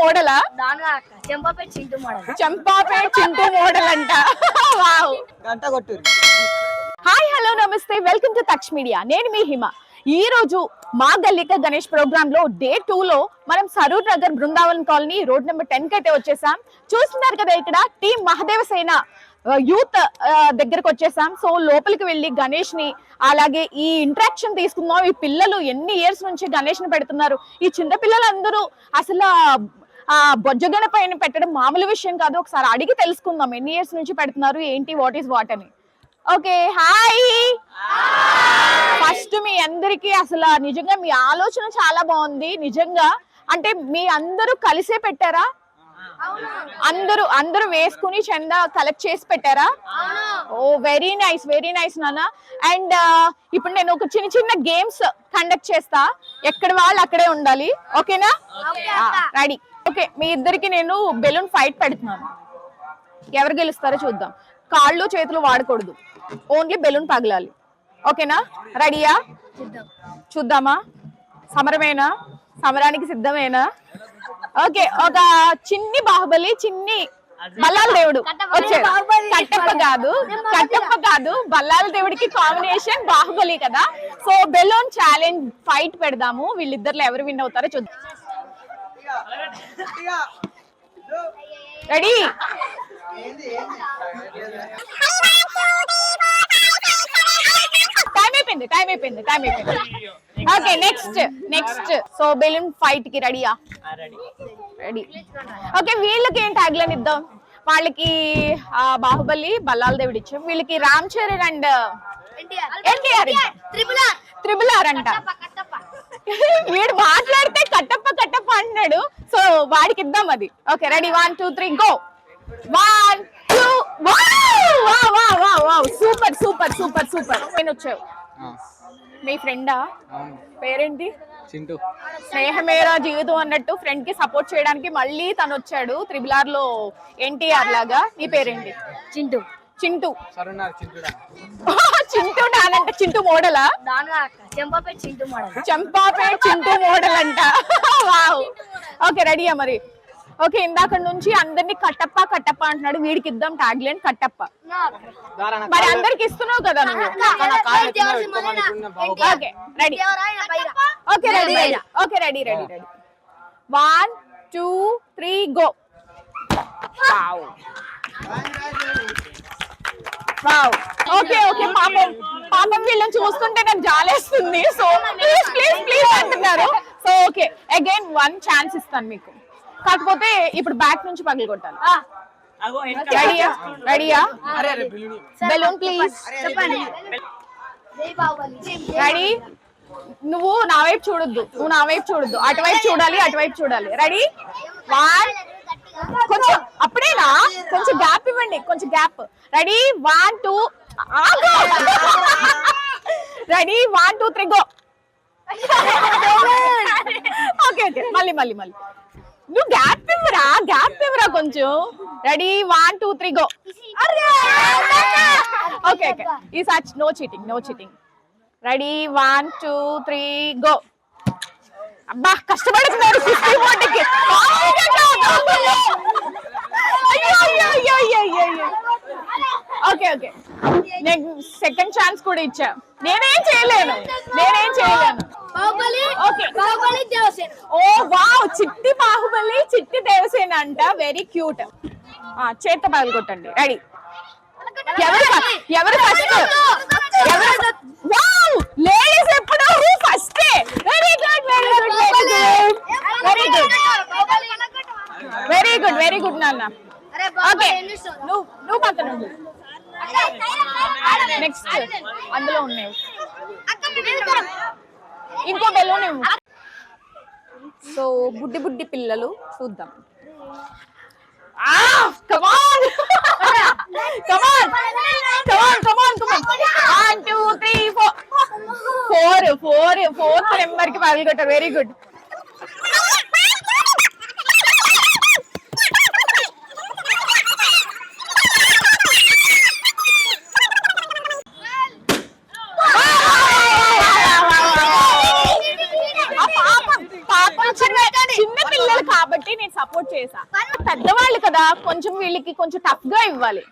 మోడలా? Champapet Chintu model. Champapet Chintu model అంట wow. గంట కొట్టురు. హాయ్ హలో నమస్తే. Welcome to Taksh media. నేను మీ హిమ. ఈ రోజు మా గల్లిక గణేష్ ప్రోగ్రామ్లో డే టూ లో మనం Saroor Nagar Brindavan colony road number టెన్కి అయితే వచ్చేసాం. చూస్తున్నారు కదా ఇక్కడ టీం మహదేవ సేన యూత్ దగ్గరకు వచ్చేసాం. సో లోపలికి వెళ్ళి గణేష్ని అలాగే ఈ ఇంట్రాక్షన్ తీసుకుందాం. ఈ పిల్లలు ఎన్ని ఇయర్స్ నుంచి గణేష్ని పెడుతున్నారు? ఈ చిన్న పిల్లలందరూ అసలు ఆ బొజ్జగణ పైన పెట్టడం మామూలు విషయం కాదు. ఒకసారి అడిగి తెలుసుకుందాం ఎన్ని ఇయర్స్ నుంచి పెడుతున్నారు ఏంటి వాట్ ఈస్ వాట్ అని. ఓకే హాయ్ ఫస్ట్ మీ అందరికి అసలు నిజంగా మీ ఆలోచన చాలా బాగుంది. నిజంగా అంటే మీ అందరూ కలిసే పెట్టారా? అందరూ అందరూ వేసుకుని చందా కలెక్ట్ చేసి పెట్టారా? Oh very nice very nice నాన్న. అండ్ ఇప్పుడు నేను ఒక చిన్న చిన్న గేమ్స్ కండక్ట్ చేస్తా. ఎక్కడ వాళ్ళు అక్కడే ఉండాలి. ఓకేనా? రెడీ ఓకే మీ ఇద్దరికి నేను బెలూన్ ఫైట్ పెడుతున్నాను. ఎవరు గెలుస్తారో చూద్దాం. కాళ్ళు చేతులు వాడకూడదు. ఓన్లీ బెలూన్ పగలాలి ఓకేనా? రెడీయా? చూద్దామా? సమరమేనా? సమరానికి సిద్ధమేనా? ఓకే ఒక చిన్ని బాహుబలి చిన్ని బల్లాల దేవుడు వచ్చాడు. కట్టప్ప కాదు కట్టప్ప కాదు బల్లాల దేవుడికి కాంబినేషన్ బాహుబలి కదా. సో బెలూన్ ఛాలెంజ్ ఫైట్ పెడదాము. వీళ్ళిద్దరిలో ఎవరు విన్ అవుతారో చూద్దాం. రెడీ? టైం అయిపోయింది టైం అయిపోయింది టైం అయిపోయింది. Okay next next so balloon ఫైట్కి రెడీయా రెడీ ఓకే వీళ్ళకి ఏం ట్యాగ్లైన్ ఇద్దాం? వాళ్ళకి బాహుబలి బల్లాల దేవుడు ఇచ్చాం. వీళ్ళకి Ram Charan and NTR. Triple R. అంట. వీడు మాట్లాడితే కట్టప్ప అంటున్నాడు సో వాడికి ఇద్దాం అది. Okay ready one two three go one two super super super super నేను వచ్చావు. మీ ఫ్రెండా పేరేంటి? చింటూ. స్నేహమేరా జీవితం అన్నట్టు ఫ్రెండ్కి సపోర్ట్ చేయడానికి మళ్ళీ తను వచ్చాడు త్రిబుల్ ఆర్లో ఎన్టీఆర్ లాగా. నీ పేరేంటి? చింటూ. చింటూ. చింటూ నానంటే. చింటూ మోడలా? చెంపాపేట చింటూ మోడల్. చంపాపేట్ చింటూ మోడల్ అంట. ఓకే రెడీయా మరి? ఓకే ఇందాక నుంచి అందరినీ కట్టప్ప కట్టప్ప అంటున్నాడు. వీడికి ఇద్దాం ట్యాగ్ లైన్ కట్టప్ప మరి అందరికి ఇస్తున్నావు కదా నువ్వు? Okay ready. Okay ready okay ready ready ready. One two three go wow wow okay okay పాపం పాపం వీళ్ళని చూస్తుంటే నాకు జాలేస్తుంది. సో ప్లీజ్ ప్లీజ్ ప్లీజ్ అంటున్నారు. So okay again one chance ఇస్తాను మీకు. కాకపోతే ఇప్పుడు బ్యాక్ నుంచి పగిలి కొట్టాలి. రెడీయా రెడీయా బెలూన్ ప్లీజ్ రెడీ నువ్వు నా వైపు చూడొద్దు. నువ్వు నా వైపు చూడొద్దు. అటువైపు చూడాలి అటువైపు చూడాలి. రెడీ వన్ కొంచెం అప్పుడేనా కొంచెం గ్యాప్ ఇవ్వండి. కొంచెం gap ready one two ready one two three go okay okay మళ్ళీ మళ్ళీ మళ్ళీ. నువ్వు గ్యాప్ ఇవ్వరా? గ్యాప్ ఇవ్వరా కొంచెం? Ready one two three go okay okay ఈసారి no cheating no cheating ready one two three go అబ్బా కష్టపడుతున్నారు. అయ్యో అయ్యో ఓకే ఓకే నేను సెకండ్ ఛాన్స్ కూడా ఇచ్చా. నేనేం చేయలేను. నేనేం చేయలేను. ఓకే ఓ వావ్ చిట్టి బాహుబలి చిట్టి దేవసేన అంట. వెరీ క్యూట్ చేత పగలు కొట్టండి. రెడీ ఎవరు ఎవరు ఫస్ట్ ఎవరు వావ్ లేడీస్ ఎప్పుడు? First very good very good very good very good very good very good నాన్న. ఓకే? నువ్వు నువ్వు పక్కన నెక్స్ట్ అందులో ఉన్నాయి. ఇంకో బెలూన్ సో బుడ్డి బుడ్డి పిల్లలు చూద్దాం. Come on come on come on come on come on one two three four four four fourth నెంబర్కి పగలగొట్టారు. వెరీ గుడ్ పాపం పాపం చిన్న చిన్న పిల్లలు కాబట్టి నేను సపోర్ట్ చేసా పెద్దవాళ్ళు కదా కొంచెం వీళ్ళకి కొంచెం టఫ్గా ఇవ్వాలి.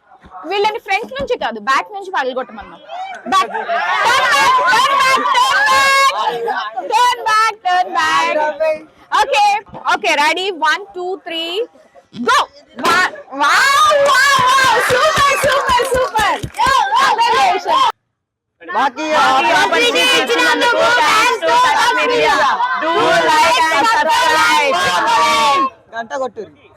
వీళ్ళని ఫ్రంట్ నుంచి కాదు బ్యాక్ నుంచి పగలగొట్టమన్నాం okay okay ready one two three go super super super మాకు ఇచ్చినందుకు subscribe. గంట కొట్టుర్రి